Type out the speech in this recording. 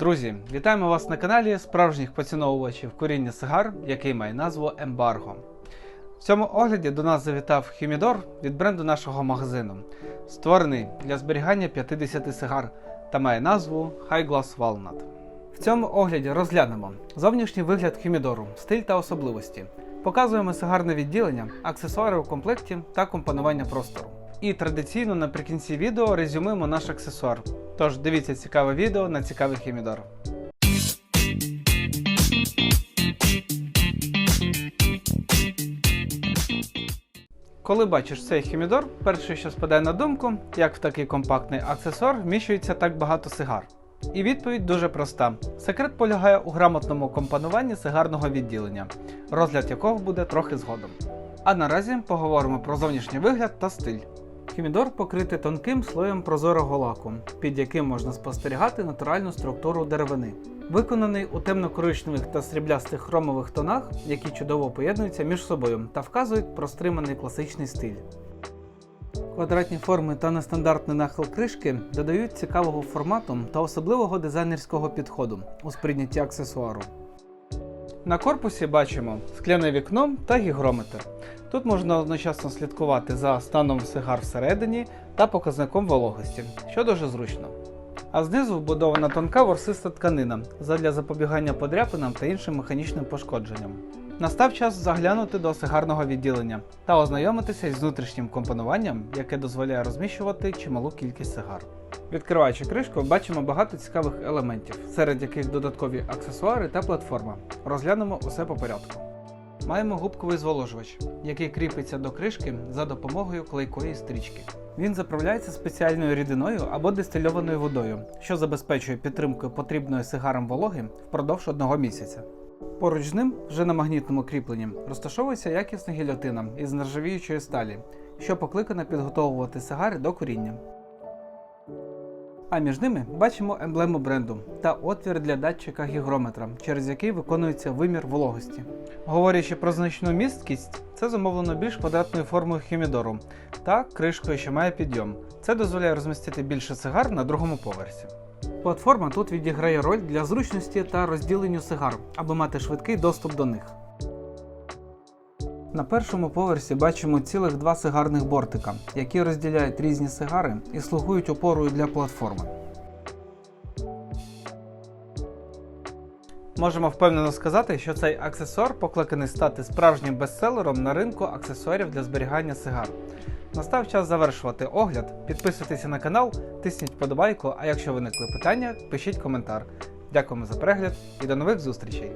Друзі, вітаємо вас на каналі справжніх поціновувачів куріння сигар, який має назву Ембарго. В цьому огляді до нас завітав Humidor від бренду нашого магазину, створений для зберігання 50 сигар та має назву High Glass Walnut. В цьому огляді розглянемо зовнішній вигляд Humidor, стиль та особливості. Показуємо сигарне відділення, аксесуари у комплекті та компонування простору. І традиційно наприкінці відео резюмуємо наш аксесуар. Тож дивіться цікаве відео на цікавий Humidor. Коли бачиш цей хімідор, перше, що спадає на думку, як в такий компактний аксесуар вміщується так багато сигар. І відповідь дуже проста: секрет полягає у грамотному компонуванні сигарного відділення, розгляд якого буде трохи згодом. А наразі поговоримо про зовнішній вигляд та стиль. Хімідор покритий тонким слоєм прозорого лаку, під яким можна спостерігати натуральну структуру деревини. Виконаний у темно-коричневих та сріблястих хромових тонах, які чудово поєднуються між собою та вказують про стриманий класичний стиль. Квадратні форми та нестандартний нахил кришки додають цікавого формату та особливого дизайнерського підходу у сприйнятті аксесуару. На корпусі бачимо скляне вікно та гігрометр. Тут можна одночасно слідкувати за станом сигар всередині та показником вологості, що дуже зручно. А знизу вбудована тонка ворсиста тканина задля запобігання подряпинам та іншим механічним пошкодженням. Настав час заглянути до сигарного відділення та ознайомитися із внутрішнім компонуванням, яке дозволяє розміщувати чималу кількість сигар. Відкриваючи кришку, бачимо багато цікавих елементів, серед яких додаткові аксесуари та платформа. Розглянемо усе по порядку. Маємо губковий зволожувач, який кріпиться до кришки за допомогою клейкої стрічки. Він заправляється спеціальною рідиною або дистильованою водою, що забезпечує підтримку потрібної сигарам вологи впродовж одного місяця. Поруч з ним, вже на магнітному кріпленні, розташовується якісна гільотина із нержавіючої сталі, що покликана підготовувати сигари до куріння. А між ними бачимо емблему бренду та отвір для датчика гігрометра, через який виконується вимір вологості. Говорячи про значну місткість, це зумовлено більш квадратною формою хімідору та кришкою, що має підйом. Це дозволяє розмістити більше сигар на другому поверсі. Платформа тут відіграє роль для зручності та розділенню сигар, аби мати швидкий доступ до них. На першому поверсі бачимо цілих два сигарних бортика, які розділяють різні сигари і слугують опорою для платформи. Можемо впевнено сказати, що цей аксесуар покликаний стати справжнім бестселером на ринку аксесуарів для зберігання сигар. Настав час завершувати огляд. Підписуйтеся на канал, тисніть вподобайку, а якщо виникли питання, пишіть коментар. Дякуємо за перегляд і до нових зустрічей!